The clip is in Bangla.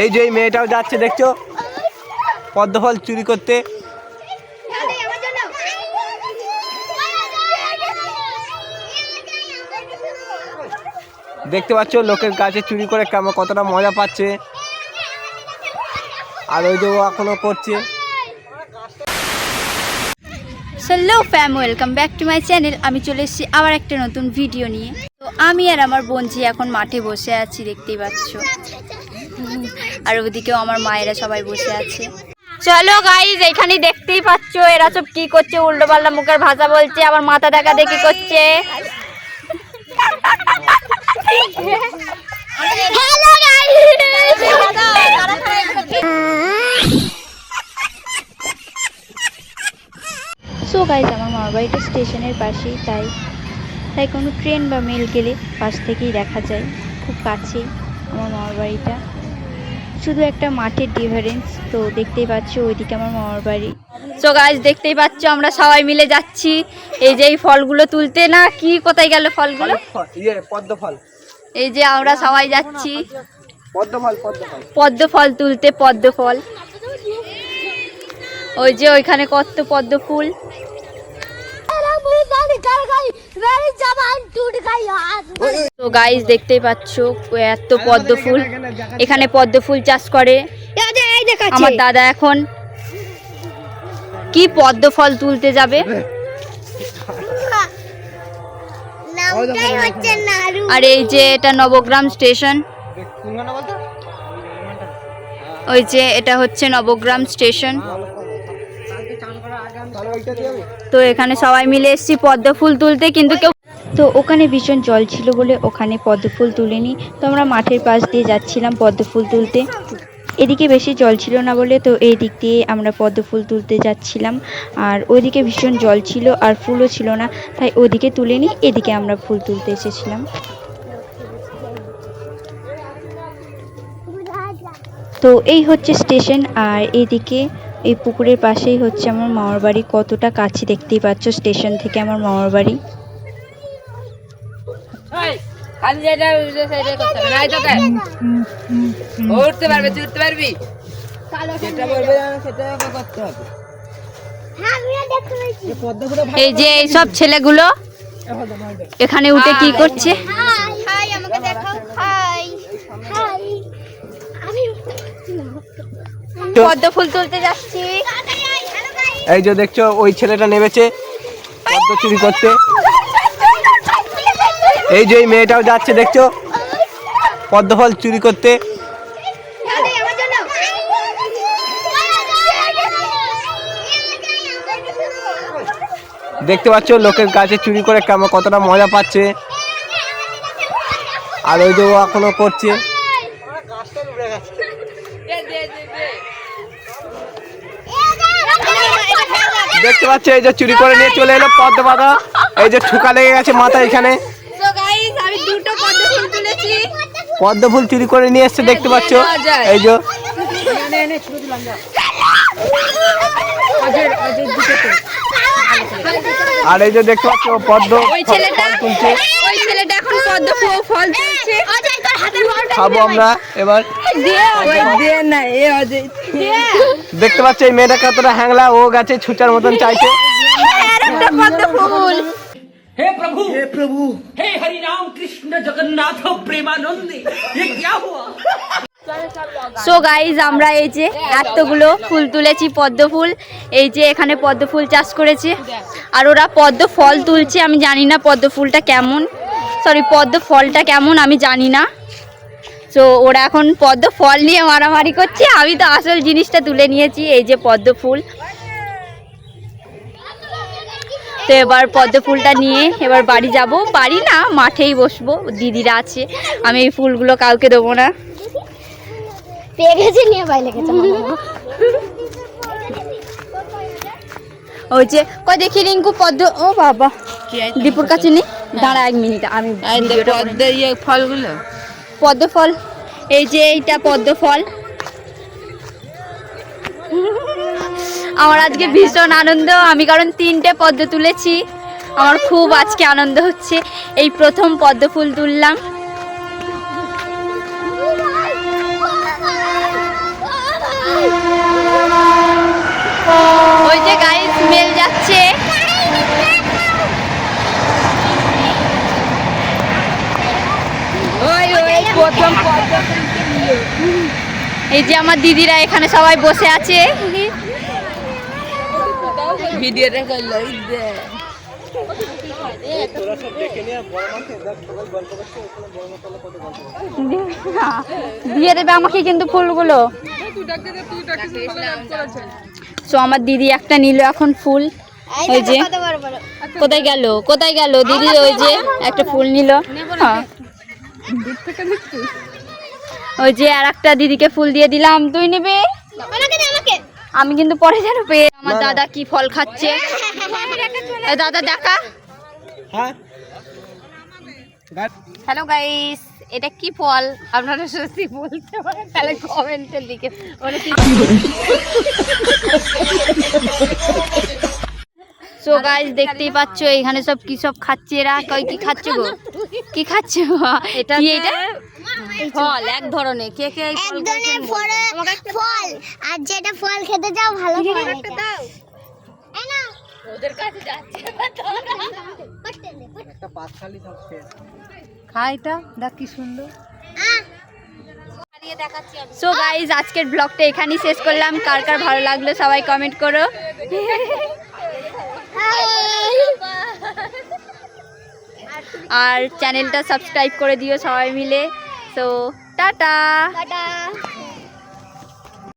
এই যে মেয়েটাও যাচ্ছে, দেখছ? পদ্মফল চুরি করতে। দেখতে পাচ্ছ, লোকের কাছে চুরি করে কেমন কতটা মজা পাচ্ছে। আর ওই যে ও এখনও করছে। Hello fam welcome back to my channel আমি চলে এসেছি আবার একটা নতুন ভিডিও নিয়ে। তো আমি আর আমার বোনজি এখন মাঠে বসে আছি, দেখতেই পাচ্ছ। আর ওদিকেও আমার মায়েরা সবাই বসে আছে। চলো গাইজ এখানে দেখতেই পাচ্ছ এরা সব কি করছে, উল্টো পাল্টা মুখের ভাষা বলছে, আবার মাথা দেখা দেখি করছে। সো গাইজ আমার মামার স্টেশনের পাশেই, তাই তাই কোনো ট্রেন বা মেল গেলে পাশ থেকেই দেখা যায়, খুব কাছেই আমার মামার বাড়িটা শুধু একটা মাঠের ডিফারেন্স তো দেখতেই পাচ্ছ ওইদিকে আমার মামার বাড়ি। সো গাছ দেখতেই পাচ্ছ আমরা সবাই মিলে যাচ্ছি। এই যে এই ফলগুলো তুলতে না কি কোথায় গেল ফলগুলো? ইয়ে পদ্মফল। এই যে আমরা সবাই যাচ্ছি। পদ্মফল পদ্মফল। পদ্ম ফল তুলতে পদ্ম ফল ওই যে ওইখানে কত পদ্ম ফুল তো গাইস দেখতেই পাচ্ছ এত পদ্ম ফুল। এখানে পদ্ম ফুল চাষ করে। আমার দাদা এখন কি পদ্ম ফল তুলতে যাবে? আর এই যে এটা নবগ্রাম স্টেশন। ওই যে এটা হচ্ছে নবগ্রাম স্টেশন। তো এখানে সবাই মিলে এসেছি পদ্ম ফুল তুলতে, কিন্তু কেউ তো ওখানে ভীষণ জল ছিল বলে ওখানে পদ্ম ফুল তুলিনি। তো আমরা মাঠের পাশ দিয়ে যাচ্ছিলাম পদ্ম ফুল তুলতে। এদিকে বেশি জল ছিল না বলে তো এই দিক দিয়ে আমরা পদ্ম ফুল তুলতে যাচ্ছিলাম। আর ওইদিকে ভীষণ জল ছিল আর ফুলও ছিল না, তাই ওদিকে তুলিনি, এদিকে আমরা ফুল তুলতে এসেছিলাম। তো এই হচ্ছে স্টেশন আর এইদিকে এই পুকুরের পাশেই হচ্ছে আমার মামার বাড়ি। কতটা কাছে দেখতেই পাচ্ছ স্টেশন থেকে আমার মামার বাড়ি। উঠতে পারবে তুই উঠতে পারবি? এই যে এই সব ছেলেগুলো এখানে উঠে কি করছে? পদ্ম ফুল তুলতে যাচ্ছি। এই যে দেখছ ওই ছেলেটা নেমেছে পদ্ম চুরি করতে। এই যে এই মেয়েটাও যাচ্ছে দেখছ? পদ্মফল চুরি করতে। দেখতে পাচ্ছ লোকের কাছে চুরি করে কেমন কতটা মজা পাচ্ছে। আর ওই যে ও এখনও করছে। দেখতে পাচ্ছ এই যে চুরি করে নিয়ে চলে এলো পদ্ম পাতা। এই যে ঠুকা লেগে গেছে মাথা এখানে। পদ্ম ফুল তুলেছি। পদ্ম ফুল চুরি করে নিয়ে এসছে দেখতে পাচ্ছ? এই যে। আর এই যে দেখতে পাচ্ছ পদ্ম ফল তুলছে। ওই ছেলেটা এখন পদ্ম ফুল খাব আমরা এবার। দেখতে পাচ্ছ এই মেয়েটা কতটা হ্যাংলা ও গেছে ছুচার মতন চাইছে আর একটা পদ্ম ফুল हे प्रभु हे प्रभु हे हरि राम कृष्ण जगन्नाथ प्रेमानंद ये क्या हुआ সো গাইজ আমরা এই যে এতগুলো ফুল তুলেছি পদ্ম ফুল এই যে এখানে পদ্ম ফুল চাষ করেছে আর ওরা পদ্ম ফল তুলছে আমি জানি না পদ্ম ফুলটা কেমন সরি পদ্ম ফলটা কেমন আমি জানি না তো ওরা এখন পদ্ম ফল নিয়ে মারামারি করছে। আমি তো আসল জিনিসটা তুলে নিয়েছি এই যে পদ্ম ফুল। তো এবার পদ্ম ফুলটা নিয়ে এবার বাড়ি যাব। বাড়ি না মাঠেই বসবো। দিদিরা আছে আমি এই ফুলগুলো কাউকে দেবো না। ওই যে কই দেখি রিঙ্কু পদ্ম ও বাবা। দীপুর কাছে নেই দাঁড়া এক মিনিট আমি। ইয়ে ফলগুলো। পদ্ম ফল এই যে এইটা পদ্মফল। আমার আজকে ভীষণ আনন্দ। আমি কারণ তিনটে পদ্ম তুলেছি। আমার খুব আজকে আনন্দ হচ্ছে। এই প্রথম পদ্ম ফুল তুললাম। এই যে আমার দিদিরা এখানে সবাই বসে আছে। ভিডিওটা করল দিয়ে দেবে আমাকে কিন্তু ফুলগুলো। তো আমার দিদি একটা নিল এখন ফুল। ওই যে। কোথায় গেল? কোথায় গেল? দিদি ওই যে একটা ফুল নিল। হ্যাঁ। ওই যে আর একটা দিদিকে ফুল দিয়ে দিলাম। তুই নিবি? আমাকে দে আমাকে। আমি কিন্তু পরে যেন পেয়ে আমার দাদা কি ফল খাচ্ছে? দাদা দেখা। হ্যাঁ। হ্যালো গাইস এটা কি ফল? আপনারা সত্যি বলতে পারেন? তাহলে কমেন্টে লিখে সো গাইস দেখতেই পাচ্ছ এখানে সব কি সব খাচ্ছে এরা? কই কি খাচ্ছে গো? কি খাচ্ছে এটা কি এটা? ফল এক ধরনের। কে কে এক ধরনের ফল ফল। আর যেটা ফল খেতে যাও ভালো ফল। এটা এই নাও। ওদের কাছে যাচ্ছে। একটা পাত খালি থাকছে খাইটা দেখ কি সুন্দর। সো গাইজ আজকের ব্লগটা এখানেই শেষ করলাম। কার কার ভালো লাগল সবাই কমেন্ট করো। আর চ্যানেলটা সাবস্ক্রাইব করে দিও সবাই মিলে। তো টাটা। টাটা।